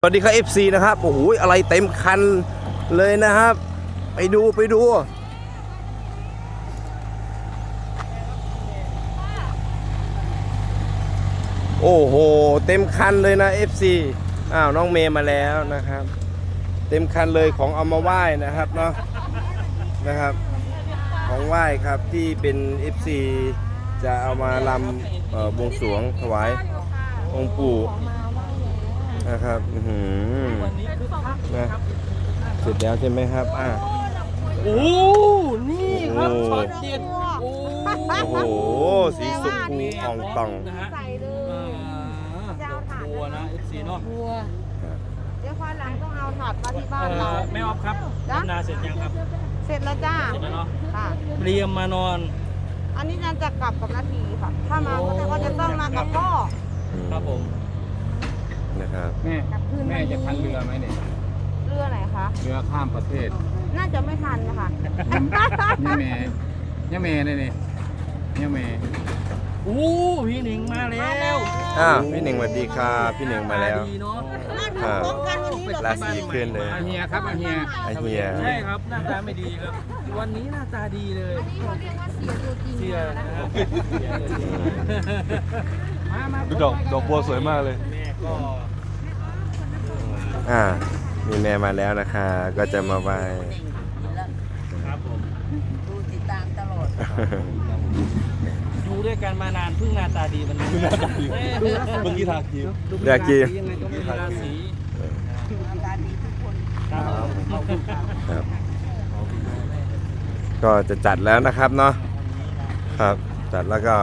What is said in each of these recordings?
สวัสดีครับ FC นะครับโอ้โหอะไรเต็มคันเลยนะครับ ไปดูไปดู โอ้โห เต็มคันเลยนะ FC อ้าวน้องเมย์มาแล้วนะครับ เต็มคันเลยของเอามาไหว้นะครับเนาะนะครับ ของไหว้ครับที่เป็น FC จะเอามาลำเอ่อบวงสรวงถวายองค์ปู่ นะครับอื้อหือนะเสร็จแล้วใช่ไหมครับอะ โอ้นี่ครับโอ้ ช็อตเด็ดโอ้โอ้โหสีสุพูอ่องตอง นะฮะใส่เลอ่ายบัวนะ FC เนาะบัวเดี๋ยวควานหลังต้องเอาถอดมาที่บ้านเอ่เรา อแม่ออฟครับจ๊ะ ทำนาเสร็จยังครับ เสร็จแล้วจ้าเสร็จแล้วเนาะ ค่ะเตรียมมานอน อันนี้นันจะกลับกับนาทีค่ะ ถ้ามาก็จะก็จะต้องมากับพ่อครับผมนะ ครับ แม่ กลับคืนแม่จะทันเรือไหมเนี่ย เรือไหนคะ เรือข้ามประเทศน่าจะไม่ทันนะคะนี่แม่เนี่ยแม่เลยนี่เนี่ยแม่โอ้พี่หนิงมาแล้วอ้าวพี่หนึ่งสวัสดีครับพี่หนึ่งมาแล้ว ดีเนาะครับพร้อมกันวันนี้เหรอราศีขึ้นเลย อาเฮียครับอาเฮียไอเฮีย ใช่ครับหน้าตาไม่ดีครับ วันนี้หน้าตาดีเลยเขาเรียกว่าเสียตัวจริงเสียนะครับมามาดอกดอกบัวสวยมากเลย แม่ก็ อ่า มีแม่มาแล้วนะคะ ก็จะมาไหว้ครับผมดูติดตามตลอดอยู่ด้วยกันมานานเพิ่งหน้าตาดีมันนี้หน้าตาดีเมื่อกี้ทาครีมดูเรียกกี่ยังไงก็ไม่มีราศีอาการดีทุกคนครับผมครับก็จะจัดแล้วนะครับเนาะครับ จัดแล้วก็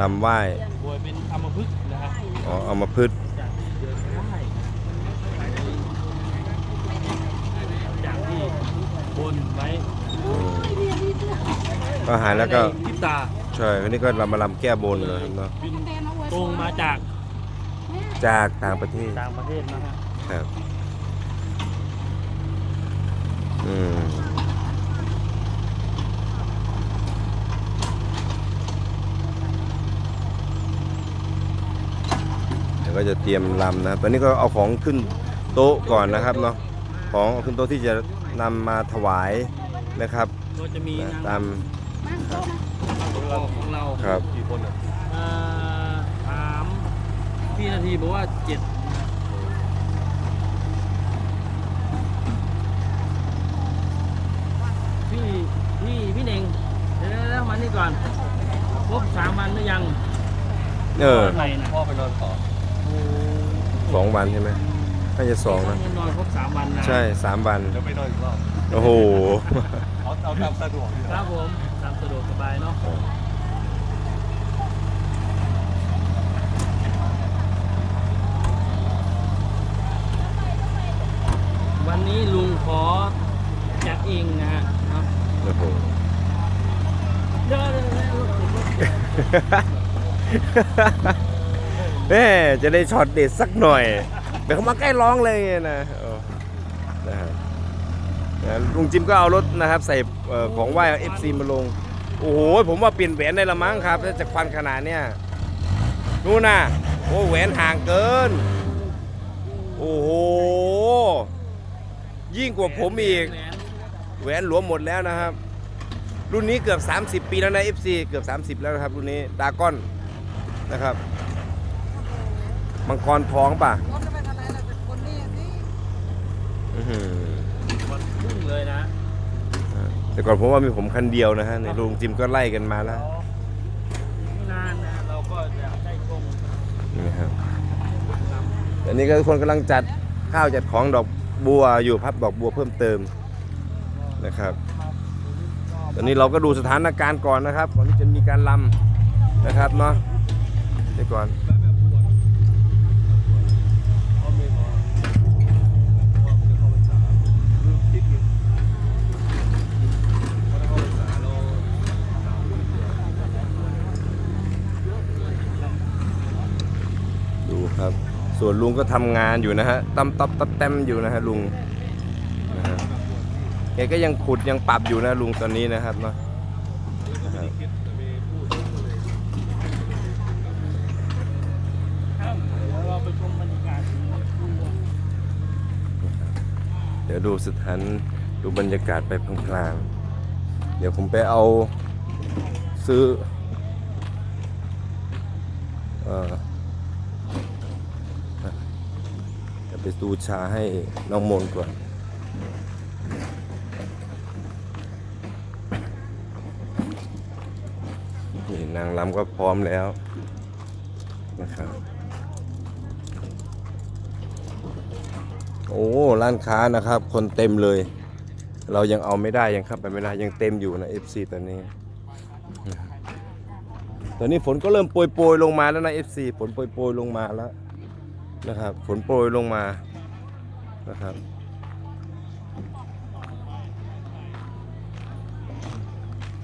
ลำไหว้บวยเป็นอัมพฤกษ์นะครับอ๋อเอามาพืชจากที่เดินได้จากที่บ นไว้ก็หายแล้วก็ทิตาใช่วันนี้ก็เรามาลำแก้บนนะครับเนาะบินตรงมาจากจากต่างประเทศต่างประเทศนะฮะครับอืมเดี๋ยวก็จะเตรียมลำนะครับตอนนี้ก็เอาของขึ้นโต๊ะก่อนนะครับเนาะ ของเอาขึ้นโต๊ะที่จะนำมาถวายนะครับก็จะมีนะนางตามของเราครับกี่คนอะเอ่อถามพี่นาทีบอกว่าเจ็ดพี่พี่พี่เน่งเดี๋ยวแล้วมานี่ก่อนครบสามวันหรือยัง เออไหนนะพ่อไปนอนต่อโอ้สองวันใช่ไหม น่าจะสองนะนอนครบสามวันนะใช่สามวันเดี๋ยวไปนอนอีกรอบโอ้โหเอาเอาตามสะดวกดีกคว่ารับผมตามสะดวกสบายเนาะวันนี้ลุงขอจัดเองนะฮะเนาะโอ้โหเดี๋ยวเดี๋ยวเดี๋ยวแม่จะได้ช็อตเด็ดสักหน่อย เดี๋ยวเขามาใกล้ร้องเลยนะนะครับลุงจิมก็เอารถนะครับ ใส่ของไหว้เอฟซีมาลง โอ้โห ผมว่าเปลี่ยนแหวนได้ละมั้งครับถ้าจะควันขนาดเนี้ยนู่นน่ะโอ้แหวนห่างเกิน โอ้โห ยิ่งกว่าผมอีก แหวนหลวมหมดแล้วนะครับ รุ่นนี้เกือบ 30 ปีแล้วนะ FC เกือบ 30 แล้วนะครับ รุ่นนี้ดาก้อนนะครับ มังกรทองป่ะ มันพุ่งเลยนะแต่ก่อนผมว่ามีผมคันเดียวนะฮะในลุงจิมก็ไล่กันมาแล้วไม่นานนะเราก็จะได้ชมนี่ครับแต่นี่ก็ทุกคนกำลังจัดข้าวจัดของดอกบัวอยู่พับดอกบัวเพิ่มเติมนะครับ ตอนนี้เราก็ดูสถานการณ์ก่อนนะครับก่อนที่จะมีการลำนะครับเนาะเดี๋ยวก่อน ส่วนลุงก็ทำงานอยู่นะฮะตั้มตับตับแต้มอยู่นะฮะลุงนะฮะแกก็ยังขุดยังปรับอยู่นะลุงตอนนี้นะครับเนาะเดี๋ยวดูสถานดูบรรยากาศไปพลางๆ เดี๋ยวผมไปเอาซื้อ เอ่อ ไปดูชาให้น้องมนก่อนนี่นางรำก็พร้อมแล้วนะครับ โอ้ ร้านค้านะครับ คนเต็มเลย เรายังเอาไม่ได้ยังเข้าไปไม่ได้ยังเต็มอยู่นะ FC ตอนนี้ ตอนนี้ฝนก็เริ่มโปรยโปรยๆลงมาแล้วนะ FC ฝนโปรยโปรยๆลงมาแล้ว นะครับฝนโปรยลงมานะครับ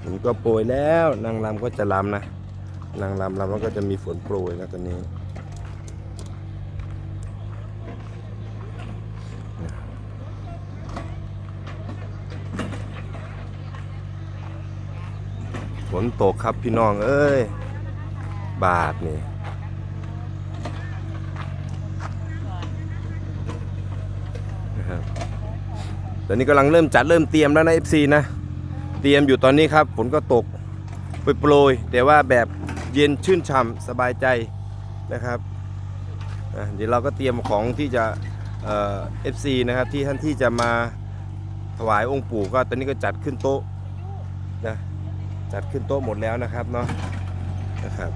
ฝนก็โปรยแล้วนางรำก็จะรำนะนางรำรำแล้วก็จะมีฝนโปรยแล้วตอนนี้ฝนตกครับพี่น้องเอ้ย บาทนี่นะครับ ตอนนี้กำลังเริ่มจัดเริ่มเตรียมแล้วนะ FC นะ เตรียมอยู่ตอนนี้ครับฝนก็ตกโปรยแต่ว่าแบบเย็นชื่นฉ่ำสบายใจนะครับเดี๋ยวเราก็เตรียมของที่จะเอ่อฟซีนะครับที่ท่านที่จะมาถวายองค์ปู่ก็ตอนนี้ก็จัดขึ้นโต๊ะนะจัดขึ้นโต๊ะหมดแล้วนะครับเนาะนะครับ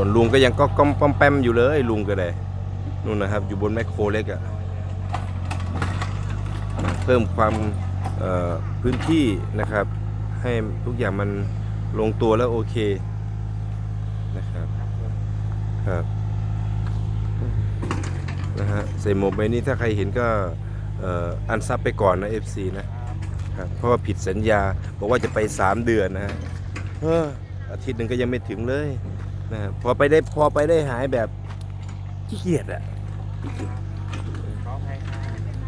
ส่วนลุงก็ยังก็ก้อมป้อมแปมอยู่เลยลุงก็เลยนู่นนะครับ อยู่บนแมคโครเล็กอะ่ะเพิ่มความพื้นที่นะครับ ให้ทุกอย่างมันลงตัวแล้วโอเคนะครับครับนะฮะใส่หมวกใบนี้ถ้าใครเห็นก็อ,อันซับไปก่อนนะ FC นะครับเพราะว่าผิดสัญญาบอกว่าจะไป 3 เดือนนะฮะอาทิตย์หนึ่งก็ยังไม่ถึงเลย นะฮะพอไปได้พอไปได้หายแบบขี้เกียจอะขี้เกียจ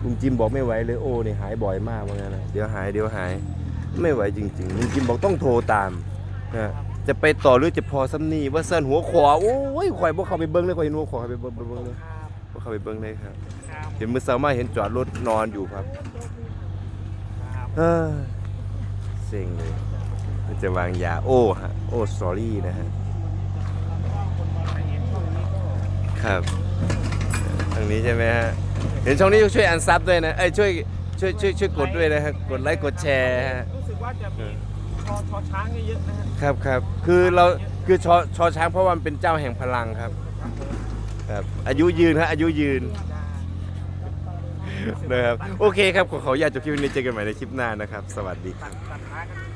ลุงจิมบอกไม่ไหวเลยโอ้นี่หายบ่อยมากว่างั้นนะเดี๋ยวหายเดี๋ยวหาย ไม่ไหวจริงๆลุงจิมบอกต้องโทรตามนะฮะจะไปต่อหรือจะพอซ้ำนี่ว่าเส้นหัวขวาโอ้ยข่อยบ่เข้าไปเบิ้งเลยข่อยเห็นหัวขวาไปเบิ้งไปเบิ้งเลยก็เข้าไปเบิ้งได้ครับ เห็นมือสามารถเห็นจอดรถนอนอยู่ครับเฮ้ยเซ็งเลยมันจะวางยาโอ้ฮะโอ้สอรี่นะฮะ ครับทางนี้ใช่ไหมฮะเห็นช่องนี้ช่วยอันซับด้วยนะเอ้ยช่วยช่วยช่วยช่วยกดด้วยนะฮะกดไลค์กดแชร์ฮะรู้สึกว่าจะมีชอชอช้างเยอะๆนะฮะครับครับคือเราคือชอชอช้างเพราะว่ามันเป็นเจ้าแห่งพลังครับครับอายุยืนครับอายุยืนนะครับโอเคครับขอขออนุญาตจบคลิปนี้เจอกันใหม่ในคลิปหน้านะครับ สวัสดีครับ ตัดท้ายกัน